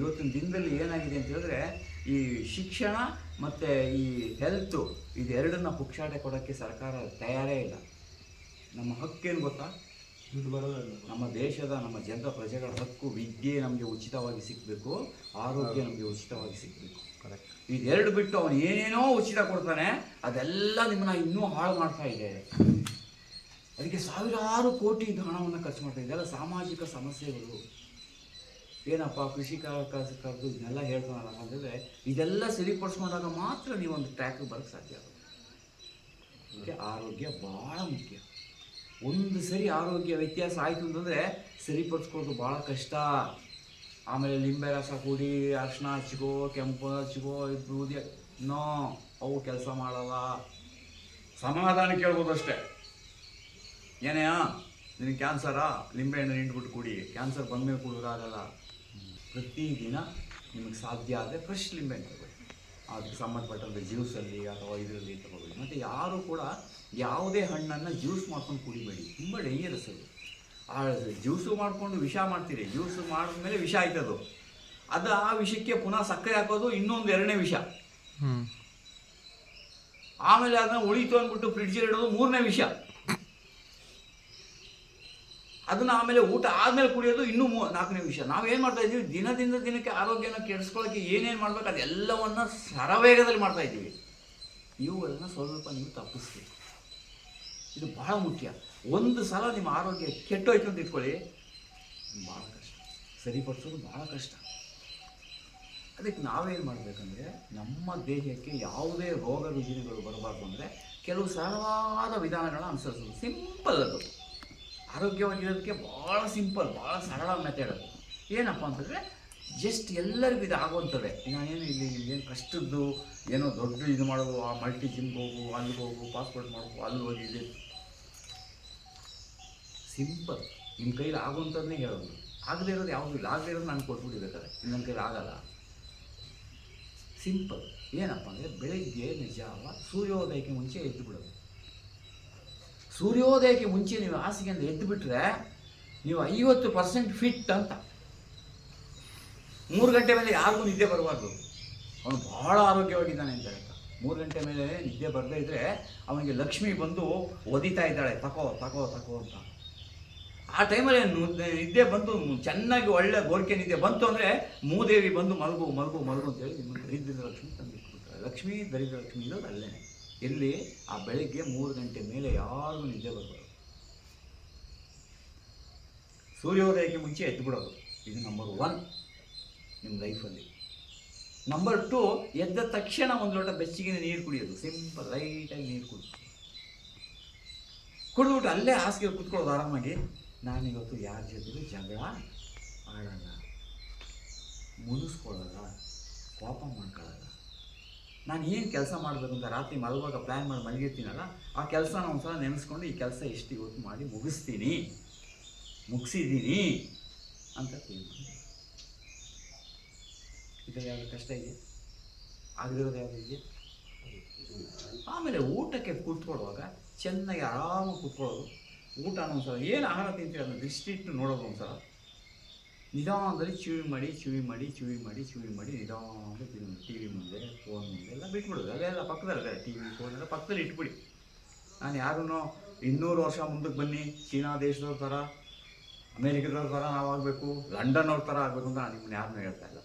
ಇವತ್ತಿನ ದಿನದಲ್ಲಿ ಏನಾಗಿದೆ ಅಂತ ಹೇಳಿದ್ರೆ ಈ ಶಿಕ್ಷಣ ಮತ್ತು ಈ ಹೆಲ್ತು ಇದೆರಡನ್ನ ಪುಕ್ಷಾಟೆ ಕೊಡೋಕ್ಕೆ ಸರ್ಕಾರ ತಯಾರೇ ಇಲ್ಲ. ನಮ್ಮ ಹಕ್ಕೇನು ಗೊತ್ತಾ? ನಮ್ಮ ದೇಶದ ನಮ್ಮ ಜನರ ಪ್ರಜೆಗಳ ಹಕ್ಕು ವಿದ್ಯೆ ನಮಗೆ ಉಚಿತವಾಗಿ ಸಿಗಬೇಕು ಆರೋಗ್ಯ ನಮಗೆ ಉಚಿತವಾಗಿ ಸಿಗಬೇಕು. ಕರೆಕ್ಟ್ ಇದೆರಡು ಬಿಟ್ಟು ಅವನು ಏನೇನೋ ಉಚಿತ ಕೊಡ್ತಾನೆ ಅದೆಲ್ಲ ನಿಮ್ಮನ್ನ ಇನ್ನೂ ಹಾಳು ಮಾಡ್ತಾ ಇದೆ. ಅದಕ್ಕೆ ಸಾವಿರಾರು ಕೋಟಿ ಹಣವನ್ನು ಖರ್ಚು ಮಾಡ್ತಾ ಇದೆ. ಇದೆಲ್ಲ ಸಾಮಾಜಿಕ ಸಮಸ್ಯೆಗಳು. ಏನಪ್ಪ ಕೃಷಿ ಕರೆದು ಇದನ್ನೆಲ್ಲ ಹೇಳ್ತಾನಲ್ಲ ಅಂತಂದರೆ ಇದೆಲ್ಲ ಸರಿಪಡಿಸ್ಕೊಂಡಾಗ ಮಾತ್ರ ನೀವೊಂದು ಟ್ರ್ಯಾಕ್ ಬರೋಕ್ಕೆ ಸಾಧ್ಯ. ಆಗುತ್ತೆ ಆರೋಗ್ಯ ಭಾಳ ಮುಖ್ಯ. ಒಂದು ಸರಿ ಆರೋಗ್ಯ ವ್ಯತ್ಯಾಸ ಆಯಿತು ಅಂತಂದರೆ ಸರಿಪಡಿಸ್ಕೊಳ್ಳೋದು ಭಾಳ ಕಷ್ಟ. ಆಮೇಲೆ ಲಿಂಬೆ ರಸ ಕುಡಿ ಅರ್ಶಿನ ಹಚ್ಚಿಗೋ ಕೆಂಪು ಹಚ್ಚಿಗೋ ಊದಿ ನೋ, ಅವು ಕೆಲಸ ಮಾಡಲ್ಲ. ಸಮಾಧಾನ ಕೇಳ್ಬೋದು ಅಷ್ಟೇ. ಏನೇ ನಿನಗೆ ಕ್ಯಾನ್ಸರಾ ಲಿಂಬೆಹಣ್ಣು ನಿಂಟ್ಬಿಟ್ಟು ಕುಡಿ. ಕ್ಯಾನ್ಸರ್ ಬಂದಮೇಲೆ ಕುಡಿಯೋದಾಗಲ್ಲ ಪ್ರತಿದಿನ ನಿಮಗೆ ಸಾಧ್ಯ ಆದರೆ ಫ್ರೆಶ್ ಲಿಂಬೆಹಣ್ಣು ತಗೊಳ್ಳಿ. ಅದಕ್ಕೆ ಸಂಬಂಧಪಟ್ಟಂತೆ ಜ್ಯೂಸಲ್ಲಿ ಅಥವಾ ಇದರಲ್ಲಿ ತಗೊಳ್ಳಿ. ಮತ್ತು ಯಾರೂ ಕೂಡ ಯಾವುದೇ ಹಣ್ಣನ್ನು ಜ್ಯೂಸ್ ಮಾಡ್ಕೊಂಡು ಕುಡಿಬೇಡಿ. ತುಂಬ ಡೇಂಜರಸ್ ಅದು. ಆ ಜ್ಯೂಸು ಮಾಡಿಕೊಂಡು ವಿಷ ಮಾಡ್ತೀರಿ. ಜ್ಯೂಸು ಮಾಡಿದ್ಮೇಲೆ ವಿಷ ಆಯ್ತದು. ಅದು ಆ ವಿಷಕ್ಕೆ ಪುನಃ ಸಕ್ಕರೆ ಹಾಕೋದು ಇನ್ನೊಂದು ಎರಡನೇ ವಿಷ. ಆಮೇಲೆ ಅದನ್ನ ಉಳಿತು ಅಂದ್ಬಿಟ್ಟು ಫ್ರಿಡ್ಜಲ್ಲಿ ಇಡೋದು ಮೂರನೇ ವಿಷ. ಅದನ್ನ ಆಮೇಲೆ ಊಟ ಆದಮೇಲೆ ಕುಡಿಯೋದು ಇನ್ನೂ ಮೂ ನಾಲ್ಕನೇ ವಿಷಯ. ನಾವೇನು ಮಾಡ್ತಾ ಇದ್ದೀವಿ? ದಿನದಿಂದ ದಿನಕ್ಕೆ ಆರೋಗ್ಯನ ಕೆಡಿಸ್ಕೊಳ್ಳೋಕೆ ಏನೇನು ಮಾಡ್ಬೇಕು ಅದೆಲ್ಲವನ್ನ ಸರವೇಗದಲ್ಲಿ ಮಾಡ್ತಾ ಇದ್ದೀವಿ. ಇವುಗಳನ್ನ ಸ್ವಲ್ಪ ನೀವು ತಪ್ಪಿಸ್ತೀವಿ ಇದು ಬಹಳ ಮುಖ್ಯ. ಒಂದು ಸಲ ನಿಮ್ಮ ಆರೋಗ್ಯ ಕೆಟ್ಟೋಯ್ತು ಅಂತ ಇಟ್ಕೊಳ್ಳಿ. ಭಾಳ ಕಷ್ಟ. ಸರಿಪಡಿಸೋದು ಭಾಳ ಕಷ್ಟ. ಅದಕ್ಕೆ ನಾವೇನು ಮಾಡಬೇಕಂದ್ರೆ, ನಮ್ಮ ದೇಹಕ್ಕೆ ಯಾವುದೇ ರೋಗ ರುಜಿನಗಳು ಬರಬಾರ್ದು ಅಂದರೆ ಕೆಲವು ಸರಳವಾದ ವಿಧಾನಗಳನ್ನ ಅನುಸರಿಸೋದು. ಸಿಂಪಲ್ ಅದು. ಆರೋಗ್ಯವಾಗಿರೋದಕ್ಕೆ ಭಾಳ ಸಿಂಪಲ್ ಭಾಳ ಸರಳ ಮೆಥಡ್ ಅದು. ಏನಪ್ಪ ಅಂತಂದರೆ ಜಸ್ಟ್ ಎಲ್ಲರಿಗೂ ಇದು ಆಗುವಂಥದ್ದೇ ನಾನೇನು ಇಲ್ಲಿ ಏನು ಕಷ್ಟದ್ದು, ಏನೋ ದೊಡ್ಡ ಇದು ಮಾಡೋದು, ಆ ಮಲ್ಟಿ ಜಿಮ್ಗೆ ಹೋಗು, ಅಲ್ಲಿಗೆ ಹೋಗು ಪಾಸ್ಪೋರ್ಟ್ ಮಾಡಬೇಕು ಅಲ್ಲಿ ಹೋಗಿ ಇಲ್ಲಿ ಸಿಂಪಲ್ ನಿಮ್ಮ ಕೈಲಿ ಆಗುವಂಥದ್ದನ್ನೇ ಹೇಳೋದು. ಆಗದೇ ಇರೋದು ಯಾವುದು ಇಲ್ಲ. ಆಗದೇ ಇರೋದು ನಾನು ಕೊಟ್ಬಿಟ್ಟಿರ್ಬೇಕಾದ್ರೆ. ನನ್ನ ಕೈಲಿ ಆಗಲ್ಲ. ಸಿಂಪಲ್ ಏನಪ್ಪ ಅಂದರೆ, ಬೆಳಗ್ಗೆ ನಿಜಾವ ಸೂರ್ಯೋದಯಕ್ಕೆ ಮುಂಚೆ ಎದ್ದು ಬಿಡೋದು. ಸೂರ್ಯೋದಯಕ್ಕೆ ಮುಂಚೆ ನೀವು ಹಾಸಿಗೆಯಿಂದ ಎದ್ದು ಬಿಟ್ಟರೆ ನೀವು ಐವತ್ತು ಪರ್ಸೆಂಟ್ ಫಿಟ್ ಅಂತ. ಮೂರು ಗಂಟೆ ಮೇಲೆ ಯಾರಿಗೂ ನಿದ್ದೆ ಬರಬಾರ್ದು. ಅವನು ಬಹಳ ಆರೋಗ್ಯವಾಗಿದ್ದಾನೆ ಅಂತ ಹೇಳ್ತಾ ಮೂರು ಗಂಟೆ ಮೇಲೆ ನಿದ್ದೆ ಬರದೇ ಇದ್ದರೆ ಅವನಿಗೆ ಲಕ್ಷ್ಮಿ ಬಂದು ಒದಿತಾ ಇದ್ದಾಳೆ, ತಕೋ ತಕೋ ತಕೋ ಅಂತ. ಆ ಟೈಮಲ್ಲಿ ನಿದ್ದೆ ಬಂದು ಚೆನ್ನಾಗಿ ಒಳ್ಳೆ ಗೋರಿಕೆ ನಿದ್ದೆ ಬಂತು ಅಂದರೆ ಮೂದೇವಿ ಬಂದು ಮಲಗು ಮಲಗು ಮಲಗು ಅಂತೇಳಿ ನಿಮ್ಮ ದರಿದ್ರ ಲಕ್ಷ್ಮಿ ತಂದಿಟ್ಬಿಡ್ತಾರೆ ಲಕ್ಷ್ಮಿ, ದರಿದ್ರ ಲಕ್ಷ್ಮಿ ಇರೋದು ಅಲ್ಲೇ ಎಲ್ಲಿ ಆ ಬೆಳಗ್ಗೆ ಮೂರು ಗಂಟೆ ಮೇಲೆ ಯಾರಿಗೂ ನಿದ್ದೆ ಬರಬಾರ್ದು. ಸೂರ್ಯೋದಯಕ್ಕೆ ಮುಂಚೆ ಎದ್ದು ಬಿಡೋದು. ಇದು ನಂಬರ್ ಒನ್ ನಿಮ್ಮ ಲೈಫಲ್ಲಿ ನಂಬರ್ ಟು ಎದ್ದ ತಕ್ಷಣ ಒಂದು ಲೋಟ ಬೆಚ್ಚಗಿನ ನೀರು ಕುಡಿಯೋದು. ಸಿಂಪಲ್ ಲೈಟಾಗಿ ನೀರು ಕುಡಿದು. ಕುಡಿದ್ಬಿಟ್ಟು ಅಲ್ಲೇ ಹಾಸಿಗೆ ಕುತ್ಕೊಳ್ಳೋದು ಆರಾಮಾಗಿ. ನಾನಿವತ್ತು ಯಾರ ಜೊತೆಗೂ ಜಗಳ ಆಡಲ್ಲ. ಮುನಿಸ್ಕೊಳ್ಳಲ್ಲ. ಕೋಪ ಮಾಡ್ಕೊಳ್ಳಲ್ಲ. ನಾನು ಏನು ಕೆಲಸ ಮಾಡಬೇಕು ಅಂತ ರಾತ್ರಿ ಮಲಗುವಾಗ ಪ್ಲ್ಯಾನ್ ಮಾಡಿ ಮಲಗಿರ್ತೀನಲ್ಲ, ಆ ಕೆಲಸನ ಒಂದ್ಸಲ ನೆನೆಸ್ಕೊಂಡು ಈ ಕೆಲಸ ಎಷ್ಟು ಇವತ್ತು ಮಾಡಿ ಮುಗಿಸ್ತೀನಿ. ಮುಗಿಸಿದ್ದೀನಿ ಅಂತ ತೀರ್ಮಾನ ಇದರಲ್ಲಿ ಯಾವುದು ಕಷ್ಟ ಇದೆ ಆಗಿರೋದು ಯಾವುದು ಇದೆಯಾ? ಆಮೇಲೆ ಊಟಕ್ಕೆ ಕೂತ್ಕೊಳ್ಳುವಾಗ ಚೆನ್ನಾಗಿ ಆರಾಮಾಗಿ ಕೂತ್ಕೊಳ್ಳೋದು. ಊಟ ಒಂದ್ಸಲ, ಏನು ಆಹಾರ ತಿಂತೀವಿ ಅದನ್ನ ದೃಷ್ಟಿಟ್ಟು ನೋಡೋದು ಒಂದ್ಸಲ. ನಿಧಾನದಲ್ಲಿ ಚೂವಿ ಮಾಡಿ, ಚಿವಿ ಮಾಡಿ ಚಿವಿ ಮಾಡಿ ಚಿವಿ ಮಾಡಿ ನಿಧಾನವಾಗಿ ಟಿ ವಿ ಮುಂದೆ ಫೋನ್ ಮುಂದೆ ಎಲ್ಲ ಬಿಟ್ಬಿಡೋದು. ಅಲ್ಲೆಲ್ಲ ಪಕ್ಕದಲ್ಲೇ ಟಿ ವಿ ಫೋನ್ ಎಲ್ಲ ಪಕ್ಕದಲ್ಲಿ ಇಟ್ಬಿಡಿ. ನಾನು ಯಾರೂ ಇನ್ನೂರು ವರ್ಷ ಮುಂದಕ್ಕೆ ಬನ್ನಿ, ಚೀನಾ ದೇಶದವ್ರ ಥರ, ಅಮೇರಿಕದವ್ರ ಥರ ನಾವು ಆಗಬೇಕು ಲಂಡನ್ ಅವ್ರ ಥರ ಆಗಬೇಕು ಅಂತ ನಾನು ನಿಮ್ಮನ್ನ ಯಾರನ್ನೂ ಹೇಳ್ತಾ ಇಲ್ಲ.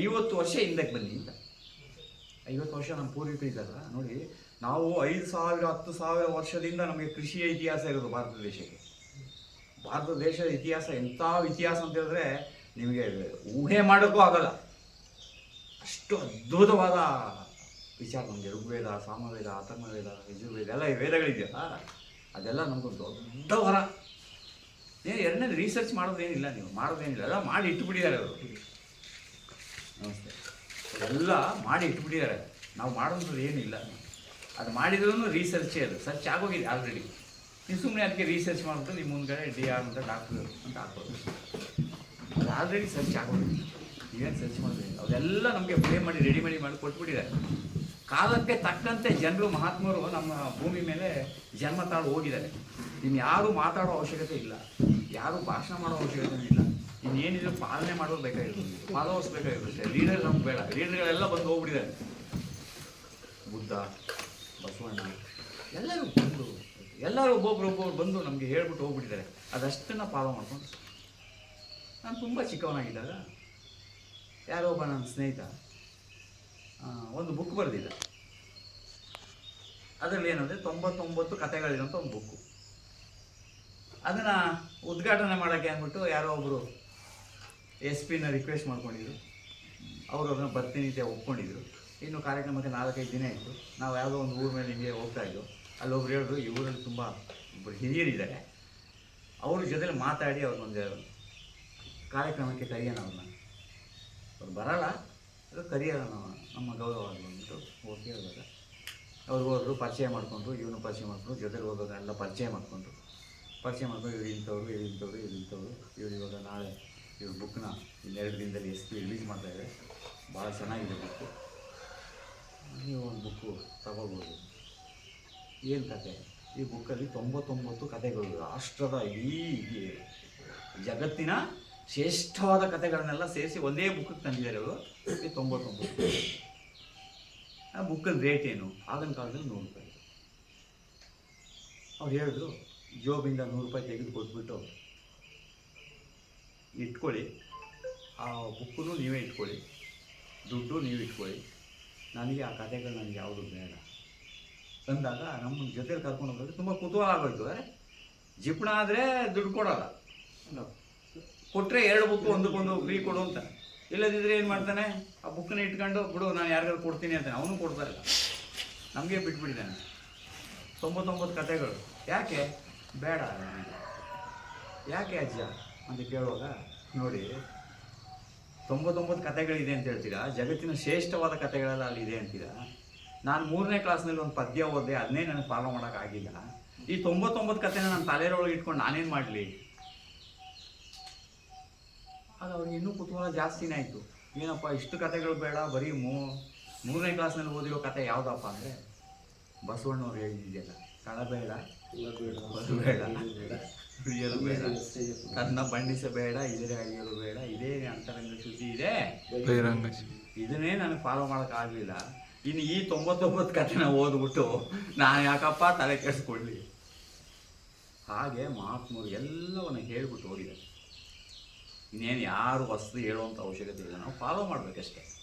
ಐವತ್ತು ವರ್ಷ ಹಿಂದಕ್ಕೆ ಬನ್ನಿ ಅಂತ. ಐವತ್ತು ವರ್ಷ ನಮ್ಮ ಪೂರ್ವಿಕರು ಇದ್ದಾರಲ್ಲ ನೋಡಿ, ನಾವು ಐದು ಸಾವಿರ, ಹತ್ತು ಸಾವಿರ ವರ್ಷದಿಂದ ನಮಗೆ ಕೃಷಿಯ ಇತಿಹಾಸ ಇರೋದು ಭಾರತ ದೇಶಕ್ಕೆ. ಭಾರತ ದೇಶದ ಇತಿಹಾಸ ಎಂಥ ಇತಿಹಾಸ ಅಂತ ಹೇಳಿದ್ರೆ ನಿಮಗೆ ಊಹೆ ಮಾಡೋಕ್ಕೂ ಆಗಲ್ಲ. ಅಷ್ಟು ಅದ್ಭುತವಾದ ವಿಚಾರ ನಮಗೆ, ಋಗ್ವೇದ, ಸಾಮವೇದ ಅಥರ್ಮವೇದ ಯಜುರ್ವೇದ, ಎಲ್ಲ ವೇದಗಳಿದೆಯಲ್ಲ, ಅದೆಲ್ಲ ನಮಗೊಂದು ದೊಡ್ಡ ವರ. ಏನು ಎರಡನೇ ರಿಸರ್ಚ್ ಮಾಡೋದೇನಿಲ್ಲ ನೀವು, ಮಾಡೋದೇನಿಲ್ಲ, ಎಲ್ಲ ಮಾಡಿ ಇಟ್ಬಿಟ್ಟಿದ್ದಾರೆ ಅವರು. ನಮಸ್ತೆ. ಎಲ್ಲ ಮಾಡಿ ಇಟ್ಬಿಟ್ಟಿದ್ದಾರೆ ನಾವು ಮಾಡೋದು ಏನಿಲ್ಲ. ಅದು ಮಾಡಿದ್ರೂ ರಿಸರ್ಚೇ ಅದು ಸರ್ಚ್ ಆಗೋಗಿದೆ ಆಲ್ರೆಡಿ ನೀವು ಸುಮ್ಮನೆ ಅದಕ್ಕೆ ರಿಸರ್ಚ್ ಮಾಡ್ಬಿಟ್ಟು ನಿಮ್ಮ ಮುಂದ್ಗಡೆ ಡಿ ಆರ್ ಅಂತ ಡಾಕ್ಟ್ರು ಅಂತ ಹಾಕ್ಬೋದು. ಅದು ಆಲ್ರೆಡಿ ಸರ್ಚ್ ಆಗೋದು ನೀವೇನು ಸರ್ಚ್ ಮಾಡಿದ್ರಿ ಅದೆಲ್ಲ ನಮಗೆ ಪ್ಲೇ ಮಾಡಿ ರೆಡಿ ಮಾಡಿ ಮಾಡಿ ಕೊಟ್ಬಿಟ್ಟಿದ್ದಾರೆ ಕಾಲಕ್ಕೆ ತಕ್ಕಂತೆ ಜನರು, ಮಹಾತ್ಮರು ನಮ್ಮ ಭೂಮಿ ಮೇಲೆ ಜನ್ಮ ತಾಳು ಹೋಗಿದ್ದಾರೆ. ಇನ್ನು ಯಾರು ಮಾತಾಡೋ ಅವಶ್ಯಕತೆ ಇಲ್ಲ. ಯಾರು ಭಾಷಣ ಮಾಡೋ ಅವಶ್ಯಕತೆ ಇಲ್ಲ. ಇನ್ನೇನಿದ್ರು ಪಾಲನೆ ಮಾಡೋದು ಬೇಕಾಗಿರುತ್ತೆ. ಫಾಲೋವರ್ಸ್ ಬೇಕಾಗಿರುತ್ತೆ. ಲೀಡರ್ ನಮ್ಗೆ ಬೇಡ. ಲೀಡರ್ಗಳೆಲ್ಲ ಬಂದು ಹೋಗ್ಬಿಟ್ಟಿದ್ದಾರೆ. ಬುದ್ಧ, ಬಸವಣ್ಣ, ಎಲ್ಲರೂ ಬಂದು ಎಲ್ಲರೂ ಒಬ್ಬೊಬ್ರು ಒಬ್ಬೊಬ್ರು ಬಂದು ನಮಗೆ ಹೇಳ್ಬಿಟ್ಟು ಹೋಗ್ಬಿಟ್ಟಿದ್ದಾರೆ. ಅದಷ್ಟನ್ನು ಫಾಲೋ ಮಾಡಿಕೊಂಡು ನಾನು ತುಂಬ ಚಿಕ್ಕವನಾಗಿದ್ದಾಗ ಯಾರೋ ಒಬ್ಬ ನನ್ನ ಸ್ನೇಹಿತ ಒಂದು ಬುಕ್ ಬರೆದಿದ್ದ. ಅದರಲ್ಲಿ ಏನಂದರೆ ತೊಂಬತ್ತೊಂಬತ್ತು ಕಥೆಗಳಿರೋಂಥ ಒಂದು ಬುಕ್ಕು ಅದನ್ನು ಉದ್ಘಾಟನೆ ಮಾಡೋಕ್ಕೆ ಅಂದ್ಬಿಟ್ಟು ಯಾರೋ ಒಬ್ಬರು ಎಸ್ ಪಿನ ರಿಕ್ವೆಸ್ಟ್ ಮಾಡ್ಕೊಂಡಿದ್ರು. ಅವರು ಅದನ್ನು ಬರ್ತೀನಿ ಅಂತ ಒಪ್ಕೊಂಡಿದ್ರು. ಇನ್ನು ಕಾರ್ಯಕ್ರಮಕ್ಕೆ ನಾಲ್ಕೈದು ದಿನ ಇತ್ತು ನಾವು ಯಾವುದೋ ಒಂದು ಊರ ಮೇಲೆ ಹಿಂಗೆ ಹೋಗ್ತಾ ಇದ್ವು ಅಲ್ಲಿ ಒಬ್ರು ಹೇಳಿದ್ರು ಇವರಲ್ಲಿ ತುಂಬ ಒಬ್ಬರು ಹಿರಿಯರಿದ್ದಾರೆ. ಅವ್ರ ಜೊತೆಲಿ ಮಾತಾಡಿ ಅವ್ರನ್ನೊಂದು ಕಾರ್ಯಕ್ರಮಕ್ಕೆ ಕರೆಯೋಣ ಅವ್ರನ್ನ. ಅವ್ರು ಬರಲ್ಲ, ಅದು ಕರೆಯೋಣ ನಮ್ಮ ಗೌರವ ಅಂದ್ಬಿಟ್ಟು ಹೋಗಿ ಹೇಳಿದಾಗ ಅವ್ರು ಹೋದ್ರು, ಪರಿಚಯ ಮಾಡಿಕೊಂಡ್ರು, ಇವನು ಪರಿಚಯ ಮಾಡಿಕೊಂಡು ಜೊತೆಲಿ ಹೋದಾಗ ಎಲ್ಲ ಪರಿಚಯ ಮಾಡಿಕೊಂಡ್ರು. ಪರಿಚಯ ಮಾಡ್ಕೊಂಡು ಇವ್ರು ಇಂಥವ್ರು ಇವ್ರು ಇಂಥವ್ರು ಇವ್ರು ಇಂಥವ್ರು. ಇವ್ರು ಇವಾಗ ನಾಳೆ ಇವ್ರ ಬುಕ್ನ ಇನ್ನೆರಡು ದಿನದಲ್ಲಿ ಪಿ ರಿಲೀಸ್ ಮಾಡ್ತಾಯಿದ್ದಾರೆ ಭಾಳ ಚೆನ್ನಾಗಿದೆ ಬುಕ್ಕು. ನೀವು ಒಂದು ಬುಕ್ಕು ತಗೋಬೋದು. ಏನು ಕತೆ? ಈ ಬುಕ್ಕಲ್ಲಿ ತೊಂಬತ್ತೊಂಬತ್ತು ಕಥೆಗಳು ರಾಷ್ಟ್ರದ ಈ ಜಗತ್ತಿನ ಶ್ರೇಷ್ಠವಾದ ಕಥೆಗಳನ್ನೆಲ್ಲ ಸೇರಿಸಿ ಒಂದೇ ಬುಕ್ಕಿಗೆ ತಂದಿದ್ದಾರೆ ಅವರು ಈ ತೊಂಬತ್ತೊಂಬತ್ತು ಆ ಬುಕ್ಕಲ್ಲಿ ರೇಟ್ ಏನು? ಆಗಿನ ಕಾಲದಲ್ಲಿ ನೂರು ರೂಪಾಯಿ ಅವ್ರು ಹೇಳಿದ್ರು, ಜೋಬಿಂದ ನೂರು ರೂಪಾಯಿ ತೆಗೆದು ಕೊಟ್ಬಿಟ್ಟು ಇಟ್ಕೊಳ್ಳಿ. ಆ ಬುಕ್ಕನ್ನು ನೀವೇ ಇಟ್ಕೊಳ್ಳಿ. ದುಡ್ಡು ನೀವು ಇಟ್ಕೊಳ್ಳಿ. ನನಗೆ ಆ ಕಥೆಗಳು ನನಗೆ ಯಾವುದು ಬೇಡ. ಅಂದಾಗ ನಮ್ಮ ಜೊತೆಲಿ ಕರ್ಕೊಂಡು ಹೋಗೋದು ತುಂಬ ಕುತೂಹಲ ಆಗೋಯ್ತು. ಅರೆ, ಜಿಪ್ಣ ಆದರೆ ದುಡ್ಡು ಕೊಡೋಲ್ಲ. ಕೊಟ್ಟರೆ ಎರಡು ಬುಕ್ಕು ಒಂದಕ್ಕೊಂದು ಫ್ರೀ ಕೊಡು ಅಂತ. ಇಲ್ಲದಿದ್ರೆ ಏನು ಮಾಡ್ತಾನೆ? ಆ ಬುಕ್ಕನ್ನ ಇಟ್ಕೊಂಡು, ಬಿಡು, ನಾನು ಯಾರಿಗಾದ್ರು ಕೊಡ್ತೀನಿ ಅಂತಾನೆ. ಅವನು ಕೊಡ್ತಾರಲ್ಲ ನಮಗೆ ಬಿಟ್ಬಿಟ್ಟಿದ್ದಾನೆ. ತೊಂಬತ್ತೊಂಬತ್ತು ಕತೆಗಳು ಯಾಕೆ? ಬೇಡ ಯಾಕೆ ಅಜ್ಜ? ಅಂತ ಕೇಳುವಾಗ, ನೋಡಿ, ತೊಂಬತ್ತೊಂಬತ್ತು ಕತೆಗಳಿದೆ ಅಂತ ಹೇಳ್ತೀರಾ? ಜಗತ್ತಿನ ಶ್ರೇಷ್ಠವಾದ ಕತೆಗಳೆಲ್ಲ ಅಲ್ಲಿ ಇದೆ ಅಂತೀರಾ? ನಾನು ಮೂರನೇ ಕ್ಲಾಸ್ನಲ್ಲಿ ಒಂದು ಪದ್ಯ ಓದಿದೆ ಅದನ್ನೇ ನನಗೆ ಫಾಲೋ ಮಾಡೋಕ್ಕಾಗಿಲ್ಲ ಈ ತೊಂಬತ್ತೊಂಬತ್ತು ಕಥೆನ ನನ್ನ ತಲೆಯೊಳಗೆ ಇಟ್ಕೊಂಡು ನಾನೇನು ಮಾಡಲಿ? ಆಗ ಅವ್ರಿಗೆ ಇನ್ನೂ ಕುತೂಹಲ ಜಾಸ್ತಿನೇ ಆಯಿತು. ಏನಪ್ಪ ಇಷ್ಟು ಕಥೆಗಳು ಬೇಡ ಬರೀ ಮೂ ಮೂರನೇ ಕ್ಲಾಸ್ನಲ್ಲಿ ಓದಿರೋ ಕತೆ ಯಾವುದಪ್ಪ ಅಂದರೆ ಬಸವಣ್ಣವ್ರು ಹೇಳಿದ್ಯಲ್ಲ ಕಳಬೇಡ ಬೇಡ ಹಿಡಿಯಲು ಬೇಡ ತನ್ನ ಬಂಡಿಸಬೇಡ ಇದರೆ ಅಳಿಯಲು ಬೇಡ ಇದೇ ಅಂತರಂಗ ಶುದ್ಧಿ ಇದೆ. ಇದನ್ನೇ ನನಗೆ ಫಾಲೋ ಮಾಡೋಕ್ಕಾಗಲಿಲ್ಲ ಇನ್ನು ಈ ತೊಂಬತ್ತೊಂಬತ್ತು ಕಥೆನ ಓದ್ಬಿಟ್ಟು ನಾನು ಯಾಕಪ್ಪ ತಲೆ ಕೆಡಿಸ್ಕೊಳ್ಳಿ. ಹಾಗೆ ಮಹಾತ್ಮರು ಎಲ್ಲವನ್ನು ಹೇಳ್ಬಿಟ್ಟು ಹೋಗಿದ್ದಾರೆ ಇನ್ನೇನು ಯಾರು ವಸ್ತು ಹೇಳುವಂಥ ಅವಶ್ಯಕತೆ ಇಲ್ಲ. ನಾವು ಫಾಲೋ ಮಾಡಬೇಕಷ್ಟೇ.